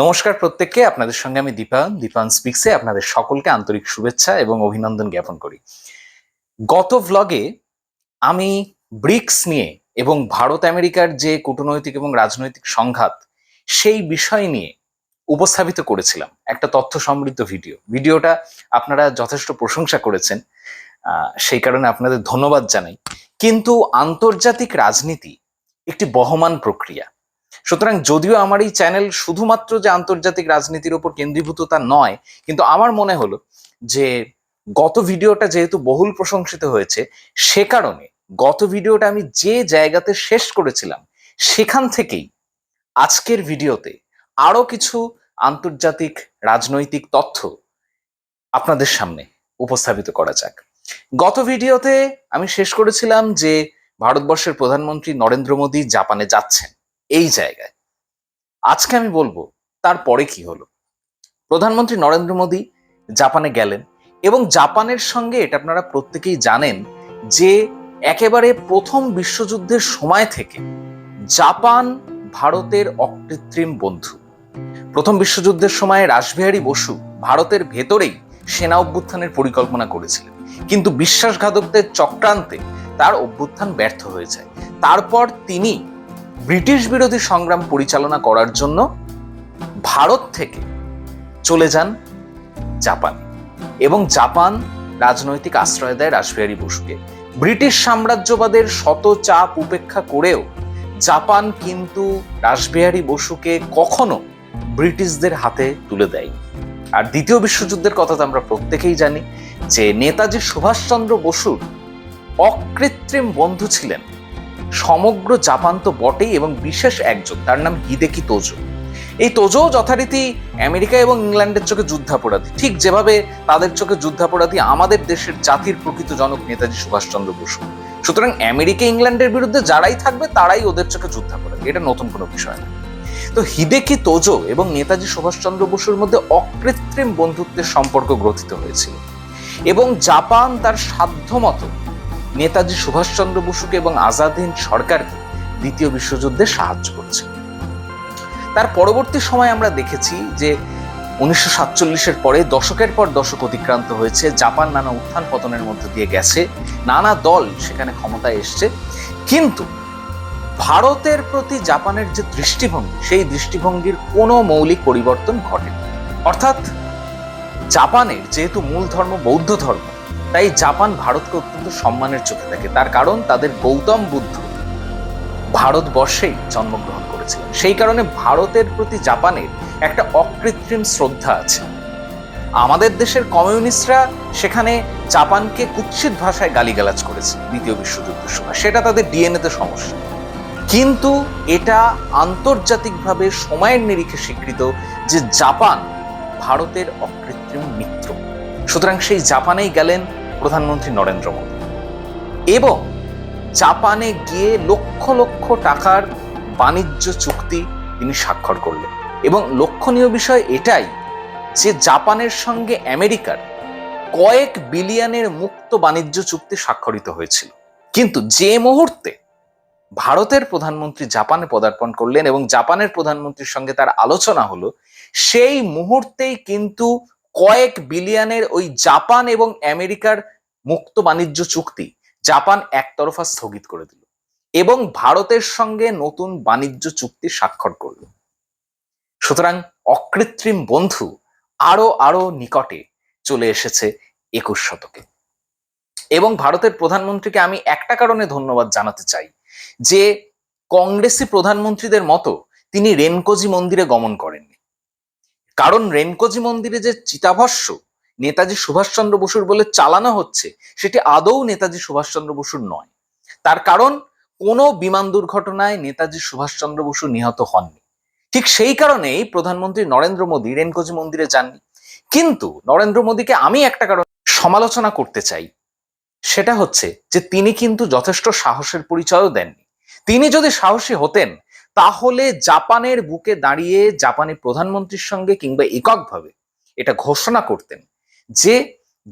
নমস্কার প্রত্যেককে, আপনাদের সঙ্গে আমি দীপায়ন দীপায়ন স্পিক্সে আপনাদের সকলকে আন্তরিক শুভেচ্ছা এবং অভিনন্দন জ্ঞাপন করি। গত ভ্লগে আমি ব্রিক্স নিয়ে এবং ভারত আমেরিকার যে কূটনৈতিক এবং রাজনৈতিক সংঘাত, সেই বিষয় নিয়ে উপস্থাপিত করেছিলাম। একটা তথ্য সমৃদ্ধ ভিডিও ভিডিওটা আপনারা যথেষ্ট প্রশংসা করেছেন সেই কারণে আপনাদের ধন্যবাদ জানাই। কিন্তু আন্তর্জাতিক রাজনীতি একটি বহমান প্রক্রিয়া। সুতরাং যদিও আমার এই চ্যানেল শুধুমাত্র যে আন্তর্জাতিক রাজনীতির উপর কেন্দ্রীভূত তা নয়, কিন্তু আমার মনে হলো যে গত ভিডিওটা যেহেতু বহুল প্রশংসিত হয়েছে, সে কারণে গত ভিডিওটা আমি যে জায়গাতে শেষ করেছিলাম, সেখান থেকেই আজকের ভিডিওতে আরও কিছু আন্তর্জাতিক রাজনৈতিক তথ্য আপনাদের সামনে উপস্থাপিত করা যাক। গত ভিডিওতে আমি শেষ করেছিলাম যে ভারতবর্ষের প্রধানমন্ত্রী নরেন্দ্র মোদী জাপানে যাচ্ছেন। এই জায়গায়। আজকে আমি বলব, তারপরে কি হলো? প্রধানমন্ত্রী নরেন্দ্র মোদী জাপানে গেলেন এবং জাপানের সঙ্গে, এটা আপনারা প্রত্যেকেই জানেন, যে একেবারে প্রথম বিশ্বযুদ্ধের সময় থেকে জাপান ভারতের অকৃত্রিম বন্ধু। প্রথম বিশ্বযুদ্ধের সময় রাসবিহারী বসু ভারতের ভেতরেই সেনা অভ্যুত্থানের পরিকল্পনা করেছিলেন। কিন্তু বিশ্বাসঘাতকদের চক্রান্তে তার অভ্যুত্থান ব্যর্থ হয়ে যায়। তারপর তিনি ব্রিটিশ বিরোধী সংগ্রাম পরিচালনা করার জন্য ভারত থেকে চলে যান জাপান এবং জাপান রাজনৈতিক আশ্রয় দেয় রাসবিহারী বসুকে। ব্রিটিশ সাম্রাজ্যবাদের শত চাপ উপেক্ষা করেও জাপান কিন্তু রাসবিহারী বসুকে কখনো ব্রিটিশদের হাতে তুলে দেয়নি। আর দ্বিতীয় বিশ্বযুদ্ধের কথা তো আমরা প্রত্যেকেই জানি যে নেতাজি সুভাষচন্দ্র বসুর অকৃত্রিম বন্ধু ছিলেন সমগ্র জাপান তো বটেই এবং বিশেষ একজন তার নাম হিদেকি তোজো। এই তোজো যথারীতি আমেরিকা এবং ইংল্যান্ডের চোখে যুদ্ধাপরাধী। ঠিক যেভাবে তাদের চোখে যুদ্ধাপরাধী আমাদের দেশের জাতির প্রকৃত জনক নেতাজি সুভাষচন্দ্র বসু। সুতরাং আমেরিকা, ইংল্যান্ডের বিরুদ্ধে যারাই থাকবে, তারাই ওদের চোখে যুদ্ধাপরাধী। এটা নতুন কোনো বিষয় না। তো হিদেকি তোজো এবং নেতাজি সুভাষচন্দ্র বসুর মধ্যে অকৃত্রিম বন্ধুত্বের সম্পর্ক গ্রথিত হয়েছিল। এবং জাপান তার সাধ্যমতো নেতাজি সুভাষচন্দ্র বসুকে এবং আজাদ হিন্দ সরকারকে দ্বিতীয় বিশ্বযুদ্ধে সাহায্য করেছে। তার পরবর্তী সময় আমরা দেখেছি যে উনিশশো সাতচল্লিশের পরে দশকের পর দশক অতিক্রান্ত হয়েছে, জাপান নানা উত্থান পতনের মধ্যে দিয়ে গেছে, নানা দল সেখানে ক্ষমতায় এসছে। কিন্তু ভারতের প্রতি জাপানের যে দৃষ্টিভঙ্গি, সেই দৃষ্টিভঙ্গির কোনো মৌলিক পরিবর্তন ঘটেনি। অর্থাৎ জাপানের যেহেতু মূল ধর্ম বৌদ্ধ ধর্ম তাই জাপান ভারতকে অত্যন্ত সম্মানের চোখে দেখে। তার কারণ তাদের গৌতম বুদ্ধ ভারতবর্ষেই জন্মগ্রহণ করেছিলেন। সেই কারণে ভারতের প্রতি জাপানের একটা অকৃত্রিম শ্রদ্ধা আছে। আমাদের দেশের কমিউনিস্টরা সেখানে জাপানকে কুৎসিত ভাষায় গালিগালাজ করেছে দ্বিতীয় বিশ্বযুদ্ধের সময়। সেটা তাদের ডিএনএতে সমস্যা। কিন্তু এটা আন্তর্জাতিকভাবে সময়ের নিরিখে স্বীকৃত যে জাপান ভারতের অকৃত্রিম মিত্র। সুতরাং সেই জাপানেই গেলেন প্রধানমন্ত্রী নরেন্দ্র মোদী। এবং জাপানে গিয়ে লক্ষ লক্ষ টাকার বাণিজ্য চুক্তি তিনি স্বাক্ষর করলেন। এবং লক্ষণীয় বিষয় এটাই যে জাপানের সঙ্গে আমেরিকার কয়েক বিলিয়নের মুক্ত বাণিজ্য চুক্তি স্বাক্ষরিত হয়েছিল। কিন্তু যে মুহূর্তে ভারতের প্রধানমন্ত্রী জাপানে পদার্পণ করলেন এবং জাপানের প্রধানমন্ত্রীর সঙ্গে তার আলোচনা হলো, সেই মুহূর্তেই কিন্তু কয়েক বিলিয়নের ওই জাপান এবং আমেরিকার মুক্ত বাণিজ্য চুক্তি জাপান একতরফা স্থগিত করে দিল এবং ভারতের সঙ্গে নতুন বাণিজ্য চুক্তি স্বাক্ষর করল। সুতরাং অকৃত্রিম বন্ধু আরও আরও নিকটে চলে এসেছে একুশ শতকে। এবং ভারতের প্রধানমন্ত্রীকে আমি একটা কারণে ধন্যবাদ জানাতে চাই, যে কংগ্রেসি প্রধানমন্ত্রীদের মতো তিনি রেনকোজি মন্দিরে গমন করেননি। কারণ রেনকোজি মন্দিরে যে চিতাভস্য নেতাজি সুভাষচন্দ্র বসুর বলে চালানো হচ্ছে, সেটি আদৌ নেতাজি সুভাষচন্দ্র বসুর নয়। তার কারণ, কোনো বিমান দুর্ঘটনায় নেতাজি সুভাষচন্দ্র বসু নিহত হননি। ঠিক সেই কারণেই প্রধানমন্ত্রী নরেন্দ্র মোদী রেনকোজি মন্দিরে যাননি। কিন্তু নরেন্দ্র মোদীকে আমি একটা কারণ সমালোচনা করতে চাই। সেটা হচ্ছে যে তিনি কিন্তু যথেষ্ট সাহসের পরিচয়ও দেননি। তিনি যদি সাহসী হতেন তাহলে জাপানের বুকে দাঁড়িয়ে জাপানি প্রধানমন্ত্রীর সঙ্গে কিংবা এককভাবে এটা ঘোষণা করতেন যে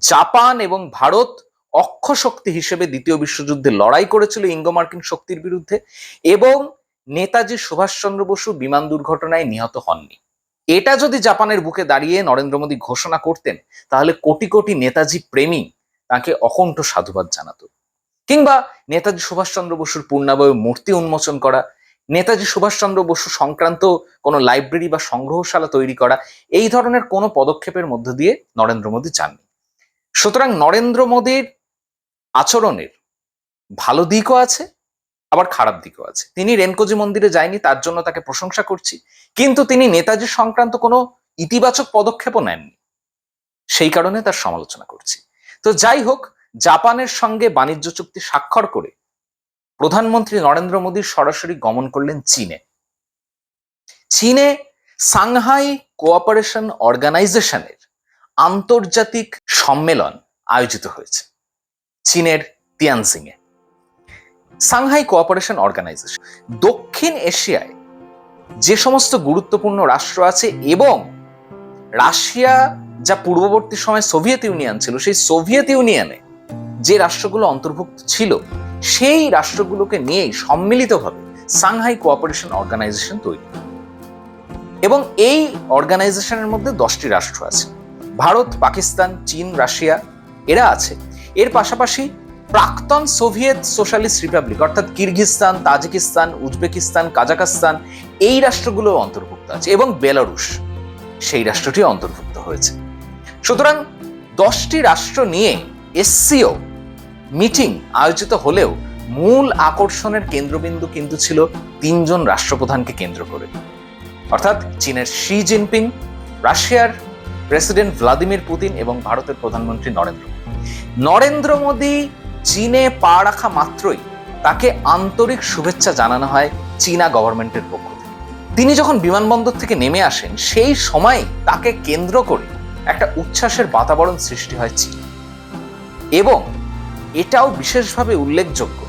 জাপান এবং ভারত অক্ষ শক্তি হিসেবে দ্বিতীয় বিশ্বযুদ্ধে লড়াই করেছিল ইঙ্গো মার্কিন শক্তির বিরুদ্ধে এবং নেতাজি সুভাষচন্দ্র বসু বিমান দুর্ঘটনায় নিহত হননি। এটা যদি জাপানের বুকে দাঁড়িয়ে নরেন্দ্র মোদী ঘোষণা করতেন, তাহলে কোটি কোটি নেতাজি প্রেমী তাকে অকণ্ঠ সাধুবাদ জানাত। কিংবা নেতাজি সুভাষচন্দ্র বসুর পূর্ণাবয় মূর্তি উন্মোচন করা নেতাজি সুভাষচন্দ্র বসু সংক্রান্ত কোনো লাইব্রেরি বা সংগ্রহশালা তৈরি করা, এই ধরনের কোনো পদক্ষেপের মধ্য দিয়ে নরেন্দ্র মোদী চাননি। সুতরাং নরেন্দ্র মোদীর আচরণের ভালো দিকও আছে, আবার খারাপ দিকও আছে। তিনি রেনকোজি মন্দিরে যায়নি, তার জন্য তাকে প্রশংসা করছি, কিন্তু তিনি নেতাজি সংক্রান্ত কোনো ইতিবাচক পদক্ষেপও নেননি। সেই কারণে তার সমালোচনা করছি। তো যাই হোক, জাপানের সঙ্গে বাণিজ্য চুক্তি স্বাক্ষর করে প্রধানমন্ত্রী নরেন্দ্র মোদী সরাসরি গমন করলেন চীনে। চীনে সাংহাই কোঅপারেশন অর্গানাইজেশনের আন্তর্জাতিক সম্মেলন আয়োজিত হয়েছে চীনের তিয়ানজিং এ সাংহাই কোঅপারেশন অর্গানাইজেশন দক্ষিণ এশিয়ায় যে সমস্ত গুরুত্বপূর্ণ রাষ্ট্র আছে এবং রাশিয়া যা পূর্ববর্তী সময় সোভিয়েত ইউনিয়ন ছিল, সেই সোভিয়েত ইউনিয়নে যে রাষ্ট্রগুলো অন্তর্ভুক্ত ছিল সেই রাষ্ট্রগুলোকে নিয়েই সম্মিলিতভাবে সাংহাই কোঅপারেশন অর্গানাইজেশন তৈরি। এবং এই অর্গানাইজেশনের মধ্যে দশটি রাষ্ট্র আছে। ভারত, পাকিস্তান, চীন, রাশিয়া, এরা আছে। এর পাশাপাশি প্রাক্তন সোভিয়েত সোশ্যালিস্ট রিপাবলিক, অর্থাৎ কিরগিস্তান তাজিকিস্তান, উজবেকিস্তান, কাজাকাস্তান, এই রাষ্ট্রগুলো অন্তর্ভুক্ত আছে এবং বেলারুশ, সেই রাষ্ট্রটি অন্তর্ভুক্ত হয়েছে। সুতরাং দশটি রাষ্ট্র নিয়ে এসসিও মিটিং আয়োজিত হলেও মূল আকর্ষণের কেন্দ্রবিন্দু কিন্তু ছিল তিনজন রাষ্ট্রপ্রধানকে কেন্দ্র করে। অর্থাৎ চীনের শি জিনপিং, রাশিয়ার প্রেসিডেন্ট ভ্লাদিমির পুতিন এবং ভারতের প্রধানমন্ত্রী নরেন্দ্র নরেন্দ্র মোদী চীনে পা রাখা মাত্রই তাকে আন্তরিক শুভেচ্ছা জানানো হয় চীনা গভর্নমেন্টের পক্ষ থেকে। তিনি যখন বিমানবন্দর থেকে নেমে আসেন, সেই সময় তাকে কেন্দ্র করে একটা উচ্ছ্বাসের বাতাবরণ সৃষ্টি হয় চীন। এবং এটাও বিশেষভাবে উল্লেখযোগ্য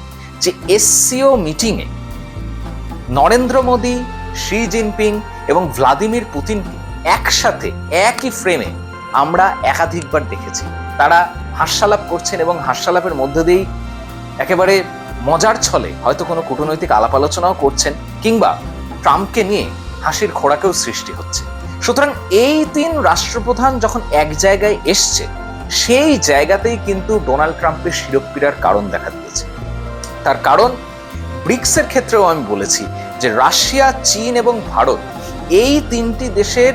যে এসসিও মিটিংয়ে নরেন্দ্র মোদী, শি জিনপিং এবং ভ্লাদিমির পুতিনকে একসাথে, একই ফ্রেমে আমরা একাধিকবার দেখেছি। তারা হাস্যালাপ করছেন এবং হাস্যালাপের মধ্য দিয়েই একেবারে মজার ছলে হয়তো কোনো কূটনৈতিক আলাপ আলোচনাও করছেন কিংবা ট্রাম্পকে নিয়ে হাসির খোরাকেও সৃষ্টি হচ্ছে। সুতরাং এই তিন রাষ্ট্রপ্রধান যখন এক জায়গায় এসছে সেই জায়গাতেই কিন্তু ডোনাল্ড ট্রাম্পের শিরোপীড়ার কারণ দেখা দিয়েছে। তার কারণ, ব্রিক্সের ক্ষেত্রেও আমি বলেছি যে রাশিয়া, চীন এবং ভারত এই তিনটি দেশের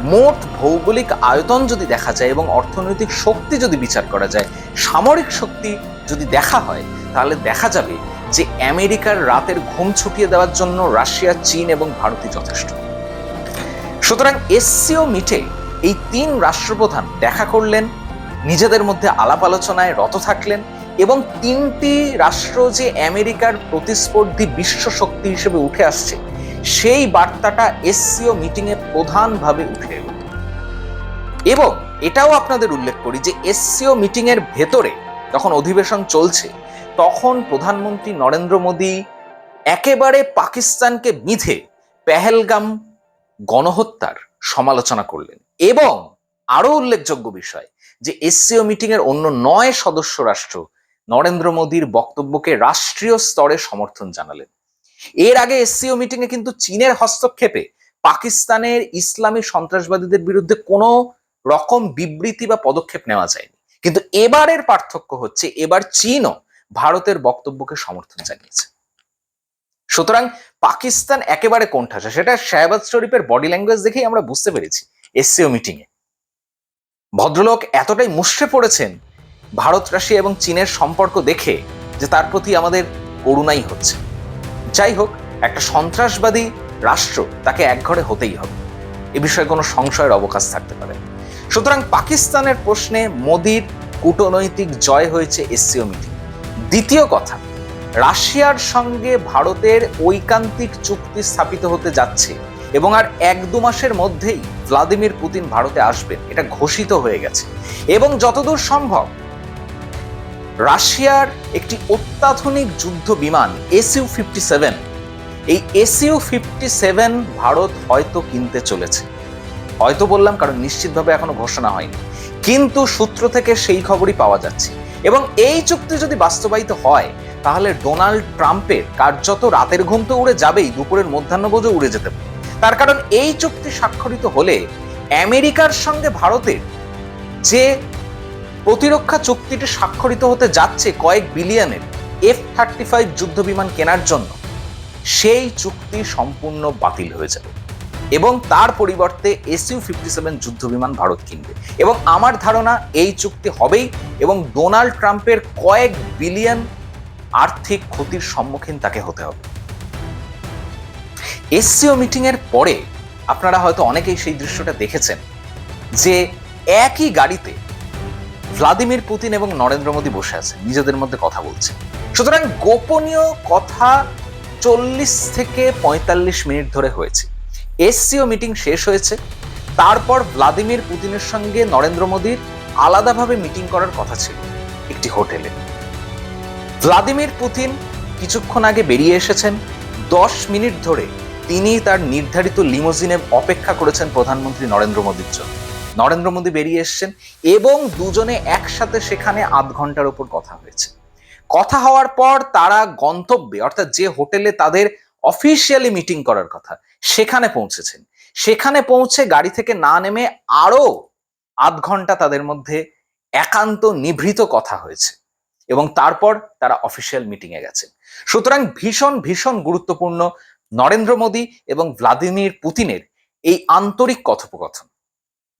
মোট ভৌগোলিক আয়তন যদি দেখা যায় এবং অর্থনৈতিক শক্তি যদি বিচার করা যায়, সামরিক শক্তি যদি দেখা হয়, তাহলে দেখা যাবে যে আমেরিকার রাতের ঘুম ছুটিয়ে দেওয়ার জন্য রাশিয়া, চীন এবং ভারতই যথেষ্ট। সুতরাং এসসিও মিটে এই তিন রাষ্ট্রপ্রধান দেখা করলেন নিজেদের মধ্যে আলাপ আলোচনায় রত থাকলেন এবং তিনটি রাষ্ট্র যে আমেরিকার প্রতিস্পর্ধী বিশ্ব শক্তি হিসেবে উঠে আসছে, সেই বার্তাটা এসসিও মিটিংয়ে প্রধানভাবে উঠে এলো। এবং এটাও আপনাদের উল্লেখ করি যে এসসিও মিটিং এর ভেতরে যখন অধিবেশন চলছে, তখন প্রধানমন্ত্রী নরেন্দ্র মোদী একেবারে পাকিস্তানকে বিধে পেহেলগাম গণহত্যার সমালোচনা করলেন। এবং আরও উল্লেখযোগ্য বিষয় যে এসসিও মিটিং এর অন্য নয় সদস্য রাষ্ট্র নরেন্দ্র মোদীর বক্তব্যকে রাষ্ট্রীয় স্তরে সমর্থন জানালেন। এর আগে এসসিও মিটিং এ কিন্তু চীনের হস্তক্ষেপে পাকিস্তানের ইসলামী সন্ত্রাসবাদীদের বিরুদ্ধে কোনো রকম বিবৃতি বা পদক্ষেপ নেওয়া যায়নি। কিন্তু এবারের পার্থক্য হচ্ছে এবার চীনও ভারতের বক্তব্যকে সমর্থন জানিয়েছে। সুতরাং পাকিস্তান একেবারে কোণঠাসা। সেটা শাহবাজ শরীফের বডি ল্যাঙ্গুয়েজ দেখেই আমরা বুঝতে পেরেছি এসসিও মিটিং এ। ভদ্রলোক এতটাই মুষড়ে পড়েছেন ভারত, রাশিয়া এবং চীনের সম্পর্ক দেখে যে তার প্রতি আমাদের করুণাই হচ্ছে। যাই হোক, একটা সন্ত্রাসবাদী রাষ্ট্র তাকে একঘরে হতেই হবে। এ বিষয়ে কোনো সংশয়ের অবকাশ থাকতে পারে। সুতরাং পাকিস্তানের প্রশ্নে মোদির কূটনৈতিক জয় হয়েছে এসসিও মিটিং। দ্বিতীয় কথা, রাশিয়ার সঙ্গে ভারতের ঐকান্তিক চুক্তি স্থাপিত হতে যাচ্ছে এবং আর এক দু মাসের মধ্যেই ভ্লাদিমির পুতিন ভারতে আসবেন। এটা ঘোষিত হয়ে গেছে। এবং যতদূর সম্ভব, রাশিয়ার একটি অত্যাধুনিক যুদ্ধ বিমান এসইউ ফিফটি সেভেন এই এসইউ ফিফটি সেভেন ভারত হয়তো কিনতে চলেছে। হয়তো বললাম, কারণ নিশ্চিতভাবে এখনও ঘোষণা হয়নি। কিন্তু সূত্র থেকে সেই খবরই পাওয়া যাচ্ছে। এবং এই চুক্তি যদি বাস্তবায়িত হয়, তাহলে ডোনাল্ড ট্রাম্পের কার্যত রাতের ঘুম তো উড়ে যাবেই, দুপুরের মধ্যাহ্নভোজও উড়ে যেতে পারে। তার কারণ এই চুক্তি স্বাক্ষরিত হলে আমেরিকার সঙ্গে ভারতের যে প্রতিরক্ষা চুক্তিটি স্বাক্ষরিত হতে যাচ্ছে কয়েক বিলিয়নের এফ থার্টি ফাইভ যুদ্ধ বিমান কেনার জন্য, সেই চুক্তি সম্পূর্ণ বাতিল হয়ে যাবে এবং তার পরিবর্তে এসইউ ফিফটি সেভেন যুদ্ধ বিমান ভারত কিনবে। এবং আমার ধারণা এই চুক্তি হবেই এবং ডোনাল্ড ট্রাম্পের কয়েক বিলিয়ন আর্থিক ক্ষতির সম্মুখীন তাকে হতে হবে। এসসিও মিটিং এর পরে আপনারা হয়তো অনেকেই সেই দৃশ্যটা দেখেছেন যে একই গাড়িতে ভ্লাদিমির পুতিন এবং নরেন্দ্র মোদী বসে আছেন নিজেদের মধ্যে কথা বলছেন সুতরাং গোপনীয় কথা চল্লিশ থেকে পঁয়তাল্লিশ মিনিট ধরে হয়েছে। এসসিও মিটিং শেষ হয়েছে, তারপর ভ্লাদিমির পুতিনের সঙ্গে নরেন্দ্র মোদীর আলাদাভাবে মিটিং করার কথা ছিল একটি হোটেলে। ভ্লাদিমির পুতিন কিছুক্ষণ আগে বেরিয়ে এসেছেন, দশ মিনিট ধরে তিনি তার নির্ধারিত লিমোজিনে অপেক্ষা করেছেন প্রধানমন্ত্রী নরেন্দ্র মোদীর জন্য। নরেন্দ্র মোদী বেরিয়ে এসেছেন এবং দুজনে একসাথে সেখানে আধ ঘণ্টার উপর কথা হয়েছে। কথা হওয়ার পর তারা গন্তব্যে, অর্থাৎ যে হোটেলে তাদের অফিসিয়ালি মিটিং করার কথা, সেখানে পৌঁছেছেন। সেখানে পৌঁছে গাড়ি থেকে না নেমে আরও আধ ঘণ্টা তাদের মধ্যে একান্ত নিভৃত কথা হয়েছে এবং তারপর তারা অফিসিয়াল মিটিংয়ে গেছেন। সুতরাং ভীষণ ভীষণ গুরুত্বপূর্ণ নরেন্দ্র মোদী এবং ভ্লাদিমির পুতিনের এই আন্তরিক কথোপকথন,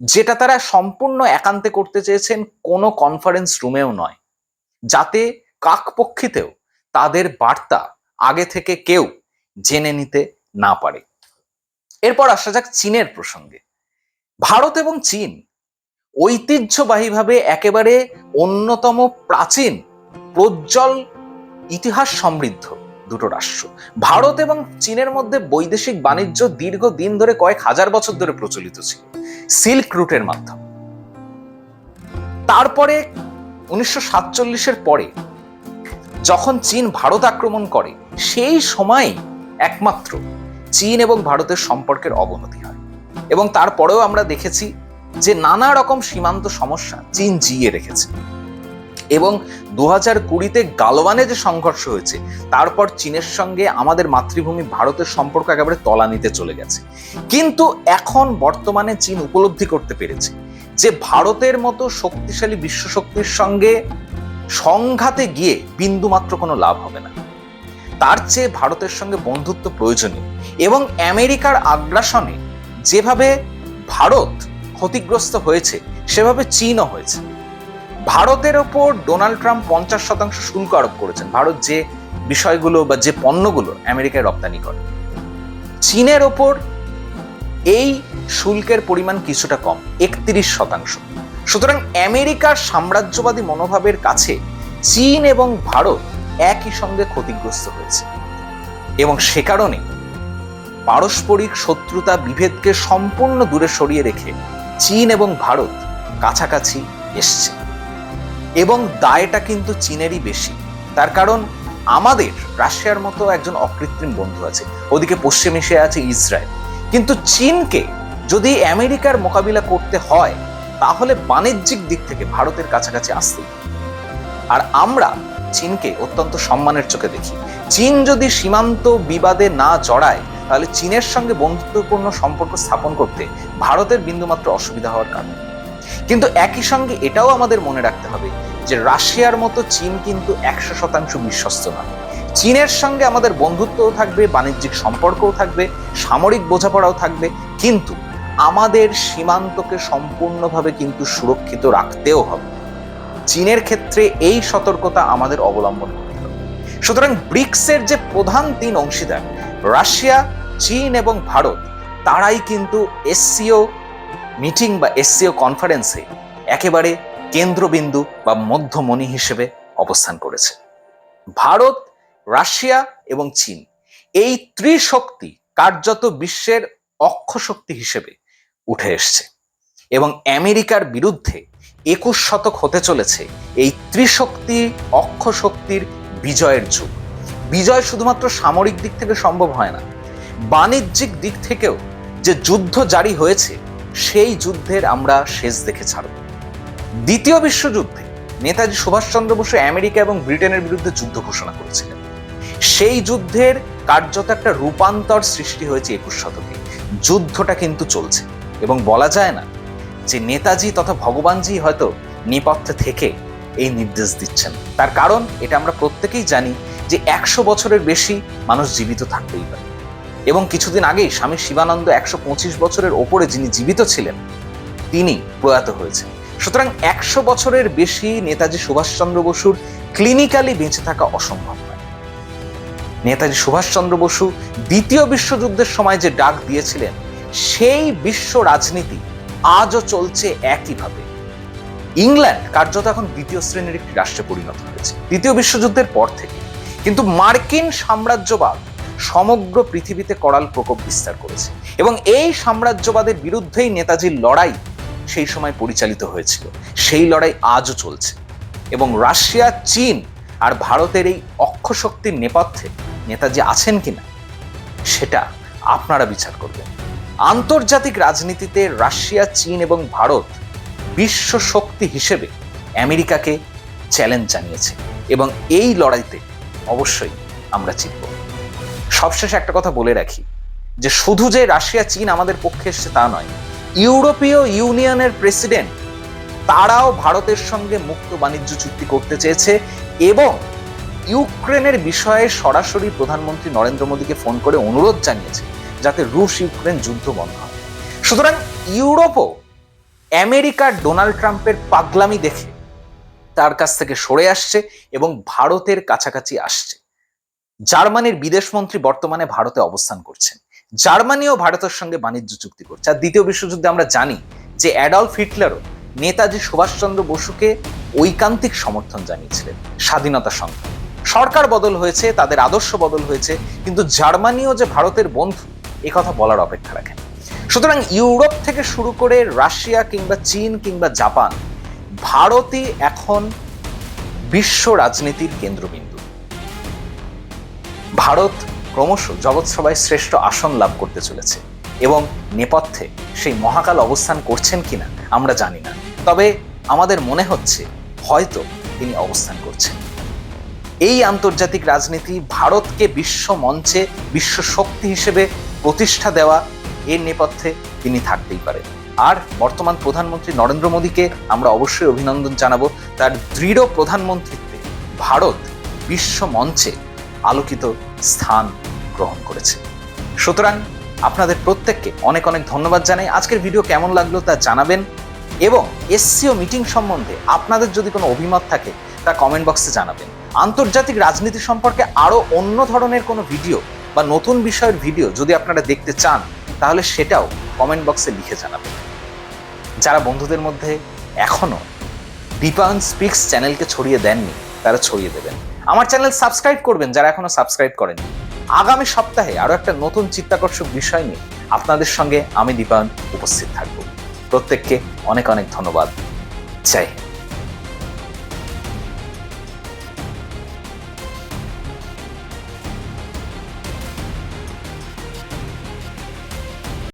যেটা তারা সম্পূর্ণ একান্তে করতে চেয়েছেন কোনো কনফারেন্স রুমেও নয়, যাতে কাকপক্ষিতেও তাদের বার্তা আগে থেকে কেউ জেনে নিতে না পারে। এরপর আসা যাক চীনের প্রসঙ্গে। ভারত এবং চীন ঐতিহ্যবাহীভাবে একেবারে অন্যতম প্রাচীন, প্রজ্জ্বল ইতিহাস সমৃদ্ধ। দুটো রাষ্ট্র। ভারত এবং চীনের মধ্যে বৈদেশিক বাণিজ্য দীর্ঘ দিন ধরে কয়েক হাজার বছর ধরে প্রচলিত ছিল। সিল্ক রুটের মাধ্যমে। তারপরে উনিশশো সাতচল্লিশের পরে যখন চীন ভারত আক্রমণ করে, সেই সময় একমাত্র চীন এবং ভারতের সম্পর্কের অবনতি হয়। এবং তারপরেও আমরা দেখেছি যে নানা রকম সীমান্ত সমস্যা চীন জিয়ে রেখেছে। এবং দু হাজার কুড়িতে গালওয়ানে যে সংঘর্ষ হয়েছে, তারপর চীনের সঙ্গে আমাদের মাতৃভূমি ভারতের সম্পর্ক একেবারে তলানিতে চলে গেছে। কিন্তু এখন বর্তমানে চীন উপলব্ধি করতে পেরেছে যে ভারতের মতো শক্তিশালী বিশ্বশক্তির সঙ্গে সংঘাতে গিয়ে বিন্দুমাত্র কোনো লাভ হবে না। তার চেয়ে ভারতের সঙ্গে বন্ধুত্ব প্রয়োজনীয় এবং আমেরিকার আগ্রাসনে যেভাবে ভারত ক্ষতিগ্রস্ত হয়েছে, সেভাবে চীনও হয়েছে। ভারতের ওপর ডোনাল্ড ট্রাম্প পঞ্চাশ শতাংশ শুল্ক আরোপ করেছেন। ভারত যে বিষয়গুলো বা যে পণ্যগুলো আমেরিকায় রপ্তানি করে, চীনের ওপর এই শুল্কের পরিমাণ কিছুটা কম, একত্রিশ শতাংশ। সুতরাং আমেরিকার সাম্রাজ্যবাদী মনোভাবের কাছে চীন এবং ভারত একই সঙ্গে ক্ষতিগ্রস্ত হয়েছে। এবং সে কারণে পারস্পরিক শত্রুতা বিভেদকে সম্পূর্ণ দূরে সরিয়ে রেখে চীন এবং ভারত কাছাকাছি এসছে। এবং দায়টা কিন্তু চীনেরই বেশি। তার কারণ আমাদের রাশিয়ার মতো একজন অকৃত্রিম বন্ধু আছে, ওদিকে পশ্চিম এশিয়া আছে ইসরায়েল। কিন্তু চীনকে যদি আমেরিকার মোকাবিলা করতে হয়, তাহলে বাণিজ্যিক দিক থেকে ভারতের কাছাকাছি আসতেই আর আমরা চীনকে অত্যন্ত সম্মানের চোখে দেখি। চীন যদি সীমান্ত বিবাদে না জড়ায়, তাহলে চীনের সঙ্গে বন্ধুত্বপূর্ণ সম্পর্ক স্থাপন করতে ভারতের বিন্দুমাত্র অসুবিধা হওয়ার কারণ। কিন্তু একই সঙ্গে এটাও আমাদের মনে রাখতে হবে যে রাশিয়ার মতো চীন কিন্তু একশো শতাংশ বিশ্বস্ত নয়। চীনের সঙ্গে আমাদের বন্ধুত্বও থাকবে, বাণিজ্যিক সম্পর্কও থাকবে, সামরিক বোঝাপড়াও থাকবে, কিন্তু আমাদের সীমান্তকে সম্পূর্ণভাবে কিন্তু সুরক্ষিত রাখতেও হবে। চীনের ক্ষেত্রে এই সতর্কতা আমাদের অবলম্বন করতে হবে। সুতরাং ব্রিক্সের যে প্রধান তিন অংশীদার, রাশিয়া, চীন এবং ভারত, তারাই কিন্তু এসসিও মিটিং বা এসসিও কনফারেন্সে একেবারে কেন্দ্রবিন্দু বা মধ্যমণি হিসেবে অবস্থান করেছে। ভারত, রাশিয়া এবং চীন এই ত্রিশক্তি কার্যত বিশ্বের অক্ষশক্তি হিসেবে উঠে এসছে এবং আমেরিকার বিরুদ্ধে একুশ শতক হতে চলেছে এই ত্রিশক্তি অক্ষশক্তির বিজয়ের যুগ। বিজয় শুধুমাত্র সামরিক দিক থেকে সম্ভব হয় না, বাণিজ্যিক দিক থেকেও যে যুদ্ধ জারি হয়েছে সেই যুদ্ধের আমরা শেষ দেখে ছাড়ব। দ্বিতীয় বিশ্বযুদ্ধে নেতাজি সুভাষচন্দ্র বসু আমেরিকা এবং ব্রিটেনের বিরুদ্ধে যুদ্ধ ঘোষণা করেছিলেন। সেই যুদ্ধের কার্যত একটা রূপান্তর সৃষ্টি হয়েছে একুশ শতকে। যুদ্ধটা কিন্তু চলছে এবং বলা যায় না যে নেতাজি তথা ভগবানজি হয়তো নেপথ্যে থেকে এই নির্দেশ দিচ্ছেন। তার কারণ এটা আমরা প্রত্যেকেই জানি যে একশো বছরের বেশি মানুষ জীবিত থাকতেই পারে। এবং কিছুদিন আগেই স্বামী শিবানন্দ একশো পঁচিশ বছরের ওপরে যিনি জীবিত ছিলেন, তিনি প্রয়াত হয়েছেন। সুতরাং একশো বছরের বেশি নেতাজি সুভাষচন্দ্র বসুর ক্লিনিক্যালি বেঁচে থাকা অসম্ভব নয়। নেতাজি সুভাষচন্দ্র বসু দ্বিতীয় বিশ্বযুদ্ধের সময় যে ডাক দিয়েছিলেন, সেই বিশ্ব রাজনীতি আজও চলছে একইভাবে। ইংল্যান্ড কার্যত এখন দ্বিতীয় শ্রেণির একটি রাষ্ট্রে পরিণত হয়েছে, দ্বিতীয় বিশ্বযুদ্ধের পর থেকে। কিন্তু মার্কিন সাম্রাজ্যবাদ সমগ্র পৃথিবীতে করাল প্রকোপ বিস্তার করেছে। এবং এই সাম্রাজ্যবাদের বিরুদ্ধেই নেতাজির লড়াই সেই সময় পরিচালিত হয়েছিল। সেই লড়াই আজও চলছে। এবং রাশিয়া, চীন আর ভারতের এই অক্ষশক্তির নেপথ্যে নেতাজি আছেন কিনা, সেটা আপনারা বিচার করবেন। আন্তর্জাতিক রাজনীতিতে রাশিয়া, চীন এবং ভারত বিশ্ব শক্তি হিসেবে আমেরিকাকে চ্যালেঞ্জ জানিয়েছে। এবং এই লড়াইতে অবশ্যই আমরা জিতব। সবশেষে একটা কথা বলে রাখি, যে শুধু যে রাশিয়া, চীন আমাদের পক্ষে এসছে তা নয়, ইউরোপীয় ইউনিয়নের প্রেসিডেন্ট তারাও ভারতের সঙ্গে মুক্ত বাণিজ্য চুক্তি করতে চেয়েছে এবং ইউক্রেনের বিষয়ে সরাসরি প্রধানমন্ত্রী নরেন্দ্র মোদীকে ফোন করে অনুরোধ জানিয়েছে যাতে রুশ ইউক্রেন যুদ্ধ বন্ধ হয়। সুতরাং ইউরোপও আমেরিকার ডোনাল্ড ট্রাম্পের পাগলামি দেখে তার কাছ থেকে সরে আসছে এবং ভারতের কাছাকাছি আসছে। জার্মানির বিদেশমন্ত্রী বর্তমানে ভারতে অবস্থান করছেন। জার্মানিও ভারতের সঙ্গে বাণিজ্য চুক্তি করছে। আর দ্বিতীয় বিশ্বযুদ্ধে আমরা জানি যে অ্যাডলফ হিটলারও নেতাজি সুভাষচন্দ্র বসুকে ঐকান্তিক সমর্থন জানিয়েছিলেন স্বাধীনতা সংগ্রাম। সরকার বদল হয়েছে, তাদের আদর্শ বদল হয়েছে, কিন্তু জার্মানিও যে ভারতের বন্ধু কথা বলার অপেক্ষা রাখেন। সুতরাং ইউরোপ থেকে শুরু করে রাশিয়া কিংবা চীন কিংবা জাপান, ভারতই এখন বিশ্ব রাজনীতির কেন্দ্রবিন্দু। ভারত ক্রমশ জগৎসভায় শ্রেষ্ঠ আসন লাভ করতে চলেছে এবং নেপথ্যে সেই মহাকাল অবস্থান করছেন কিনা আমরা জানি না। তবে আমাদের মনে হচ্ছে হয়তো তিনি অবস্থান করছেন। এই আন্তর্জাতিক রাজনীতি ভারতকে বিশ্ব মঞ্চে বিশ্ব শক্তি হিসেবে প্রতিষ্ঠা দেওয়া এর নেপথ্যে তিনি থাকতেই পারেন। আর বর্তমান প্রধানমন্ত্রী নরেন্দ্র মোদীকে আমরা অবশ্যই অভিনন্দন জানাব। তার দৃঢ় প্রধানমন্ত্রীত্বে ভারত বিশ্ব মঞ্চে আলোকিত স্থান গ্রহণ করেছে। সুতরাং আপনাদের প্রত্যেককে অনেক অনেক ধন্যবাদ জানাই। আজকের ভিডিও কেমন লাগল তা জানাবেন এবং এসসিও মিটিং সম্বন্ধে আপনাদের যদি কোনো অভিমত থাকে তা কমেন্ট বক্সে জানাবেন। আন্তর্জাতিক রাজনীতি সম্পর্কে আরও অন্য ধরনের কোনো ভিডিও বা নতুন বিষয়ের ভিডিও যদি আপনারা দেখতে চান, তাহলে সেটাও কমেন্ট বক্সে লিখে জানাবেন। যারা বন্ধুদের মধ্যে এখনও দীপায়ন স্পিক্স চ্যানেলকে ছড়িয়ে দেননি, তারা ছড়িয়ে দেবেন। আমার চ্যানেল সাবস্ক্রাইব করবেন যারা এখনও সাবস্ক্রাইব করেন আগামী সপ্তাহে আরও একটা নতুন চিত্তাকর্ষক বিষয় নিয়ে আপনাদের সঙ্গে আমি দীপায়ন উপস্থিত থাকব। প্রত্যেককে অনেক অনেক ধন্যবাদ। হিন্দ।